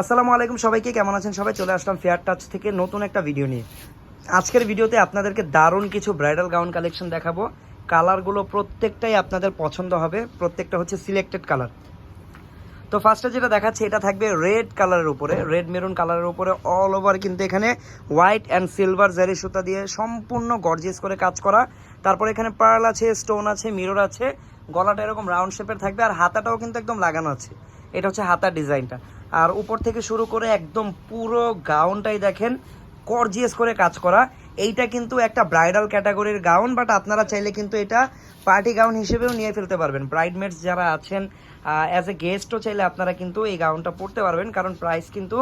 আসসালামু আলাইকুম সবাইকে, কেমন আছেন সবাই? চলে আসলাম ফেয়ার টাচ থেকে নতুন একটা ভিডিও নিয়ে। আজকের ভিডিওতে আপনাদেরকে দারুণ কিছু ব্রাইডাল গাউন কালেকশন দেখাবো। কালারগুলো প্রত্যেকটাই আপনাদের পছন্দ হবে। প্রত্যেকটা হচ্ছে সিলেক্টেড কালার তো ফার্স্টে যেটা দেখাচ্ছে, এটা থাকবে রেড কালারের উপরে রেড মেরুন কালারের উপরে অল ওভার কিন্তু এখানে হোয়াইট অ্যান্ড সিলভার জারি সুতা দিয়ে সম্পূর্ণ গর্জিয়াস করে কাজ করা। তারপরে এখানে পার্ল আছে স্টোন আছে মিরর আছে। গলাটা এরকম রাউন্ড শেপের থাকবে আর হাতাটাও কিন্তু একদম লাগানো আছে। এটা হচ্ছে হাতার ডিজাইনটা। আর উপর থেকে শুরু করে একদম পুরো গাউনটাই দেখেন গর্জিয়াস করে কাজ করা। এইটা কিন্তু একটা ব্রাইডাল ক্যাটাগরির গাউন বাট আপনারা চাইলে কিন্তু এটা পার্টি গাউন হিসেবেও নিয়ে ফেলতে পারবেন। ব্রাইডমেটস যারা আছেন অ্যাজ এ গেস্টও চাইলে আপনারা কিন্তু এই গাউনটা পরতে পারবেন, কারণ প্রাইস কিন্তু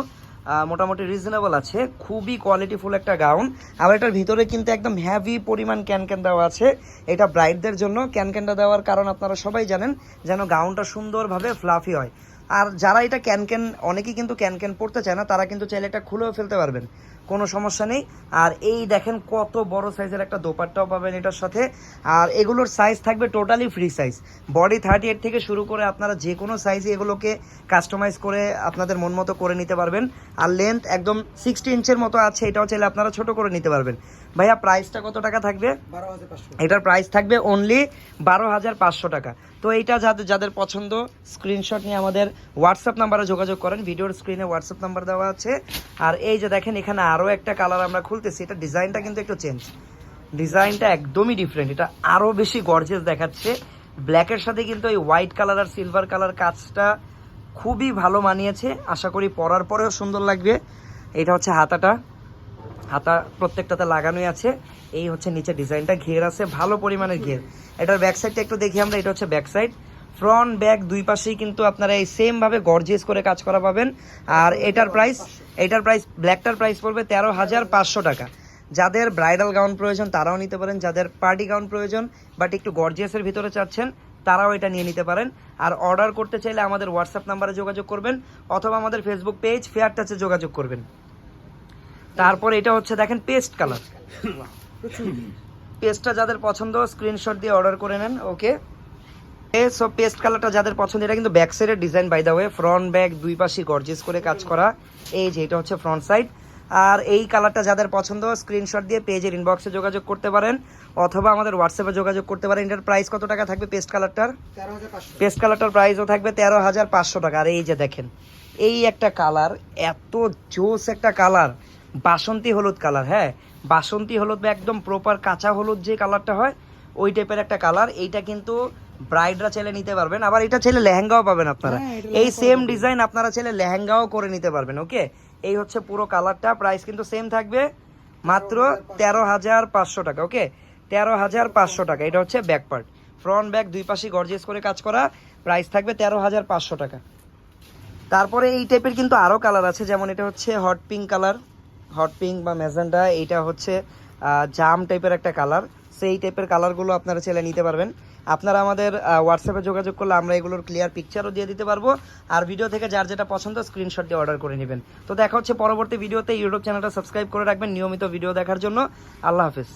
মোটামুটি রিজনেবল আছে। খুবই কোয়ালিটিফুল একটা গাউন আবার এটার ভিতরে কিন্তু একদম হ্যাভি পরিমাণ ক্যান ক্যান দেওয়া আছে। এটা ব্রাইডদের জন্য ক্যান ক্যানটা দেওয়ার কারণ আপনারা সবাই জানেন, যেন গাউনটা সুন্দরভাবে ফ্লাফি হয়। আর যারা এটা ক্যান ক্যান অনেকেই কিন্তু ক্যান ক্যান পড়তে চায় না তারা কিন্তু চাইলে এটা খুলেও ফেলতে পারবেন। কোনো সমস্যা নেই। আর এই দেখেন কত বড় সাইজের একটা দোপাট্টাও পাবেন এটার সাথে। আর এগুলোর সাইজ থাকবে totally free size body thirty eight থেকে শুরু করে আপনারা যে কোনো সাইজে এগুলোকে কাস্টমাইজ করে আপনাদের মন মতো করে নিতে পারবেন। আর লেন্থ একদম সিক্সটি ইঞ্চের মতো আছে এটাও চাইলে আপনারা ছোট করে নিতে পারবেন। ভাইয়া প্রাইসটা কত টাকা থাকবে? বারো হাজার পাঁচশো। এটার প্রাইস থাকবে অনলি বারো হাজার পাঁচশো টাকা। তো এইটা যাদের যাদের পছন্দ স্ক্রিনশট নিয়ে আমাদের হোয়াটসঅ্যাপ নাম্বারে যোগাযোগ করেন। ভিডিওর স্ক্রিনে হোয়াটসঅ্যাপ নাম্বার দেওয়া আছে। আর এই যে দেখেন, এখানে আরও একটা কালার আমরা খুলতেছি। এটা ডিজাইনটা কিন্তু একটু চেঞ্জ ডিজাইনটা একদমই ডিফারেন্ট এটা আরও বেশি গর্জেস দেখাচ্ছে। ব্ল্যাকের সাথে কিন্তু এই হোয়াইট কালার আর সিলভার কালার কাজটা খুবই ভালো মানিয়েছে। আশা করি পরার পরেও সুন্দর লাগবে। এটা হচ্ছে হাতাটা। হাতা, প্রত্যেকটাতে লাগানোই আছে। এই হচ্ছে নিচে ডিজাইনটা, ঘের আছে, ভালো পরিমাণের ঘের। এটার ব্যাক সাইডটা একটু দেখি আমরা, এটা হচ্ছে ব্যাক সাইড ফ্রন্ট ব্যাক দুই পাশেই কিন্তু আপনারা এই সেম ভাবে গর্জিয়াস করে কাজ করা পাবেন। আর এটার প্রাইস এটার প্রাইস ব্ল্যাকটার প্রাইস পড়বে তেরো হাজার পাঁচশো টাকা। যাদের ব্রাইডাল গাউন প্রয়োজন, তারাও নিতে পারেন। যাদের পার্টি গাউন প্রয়োজন বাট একটু গর্জিয়াসের ভিতরে চাচ্ছেন, তারাও এটা নিয়ে নিতে পারেন। আর অর্ডার করতে চাইলে আমাদের হোয়াটসঅ্যাপ নাম্বারে যোগাযোগ করবেন, অথবা আমাদের ফেসবুক পেজ ফেয়ার টাচে যোগাযোগ করবেন। তারপর এটা হচ্ছে দেখেন পেস্ট কালার পেস্টটা যাদের পছন্দ স্ক্রিনশট দিয়ে অর্ডার করে নেন ওকে সো পেস্ট কালারটা যাদের পছন্দ এটা কিন্তু ব্যাক সাইডের design by the way front back দুই পাশে গর্জিয়াস করে কাজ করা। এই যে এটা হচ্ছে ফ্রন্ট সাইড আর এই কালারটা যাদের পছন্দ স্ক্রিনশট দিয়ে পেজের ইনবক্সে যোগাযোগ করতে পারেন অথবা আমাদের হোয়াটসঅ্যাপে যোগাযোগ করতে পারেন। এটার প্রাইস কত টাকা থাকবে পেস্ট কালারটার পেস্ট কালারটার প্রাইসও থাকবে তেরো হাজার পাঁচশো টাকা। আর এই যে দেখেন এই একটা কালার এত জোস একটা কালার বাসন্তী হলুদ কালার হ্যাঁ? বাসন্তী হলুদ বা একদম প্রপার কাঁচা হলুদ যে কালারটা হয় ওই টাইপের একটা কালার। এইটা কিন্তু ব্রাইডরা ছেলে নিতে পারবেন। আবার এটা ছেলে লেহেঙ্গাও পাবেন আপনারা। হ্যাঁ, এই সেম ডিজাইন আপনারা ছেলে লেহেঙ্গাও করে নিতে পারবেন ওকে এই হচ্ছে পুরো কালারটা। প্রাইস কিন্তু সেম থাকবে মাত্র তেরো হাজার পাঁচশো টাকা ওকে তেরো হাজার পাঁচশো টাকা। এটা হচ্ছে ব্যাক পার্ট ফ্রন্ট ব্যাক দুই পাশে গর্জেস করে কাজ করা। প্রাইস থাকবে তেরো হাজার পাঁচশো টাকা। তারপরে এই টাইপের কিন্তু আরও কালার আছে। যেমন এটা হচ্ছে hot pink colour hot pink বা ম্যাজেন্ডা এইটা হচ্ছে জাম টাইপের একটা কালার। সেই টাইপের কালারগুলো আপনারা ছেলে নিতে পারবেন। আপনারা আমাদের হোয়াটসঅ্যাপে যোগাযোগ করলে আমরা এগুলোর ক্লিয়ার পিকচারও দিয়ে দিতে পারব। আর ভিডিও থেকে যার যেটা পছন্দ স্ক্রিনশট দিয়ে অর্ডার করে নেবেন। তো দেখা হচ্ছে পরবর্তী ভিডিওতে ইউটিউব চ্যানেলটা সাবস্ক্রাইব করে রাখবেন নিয়মিত ভিডিও দেখার জন্য। আল্লাহ হাফেজ।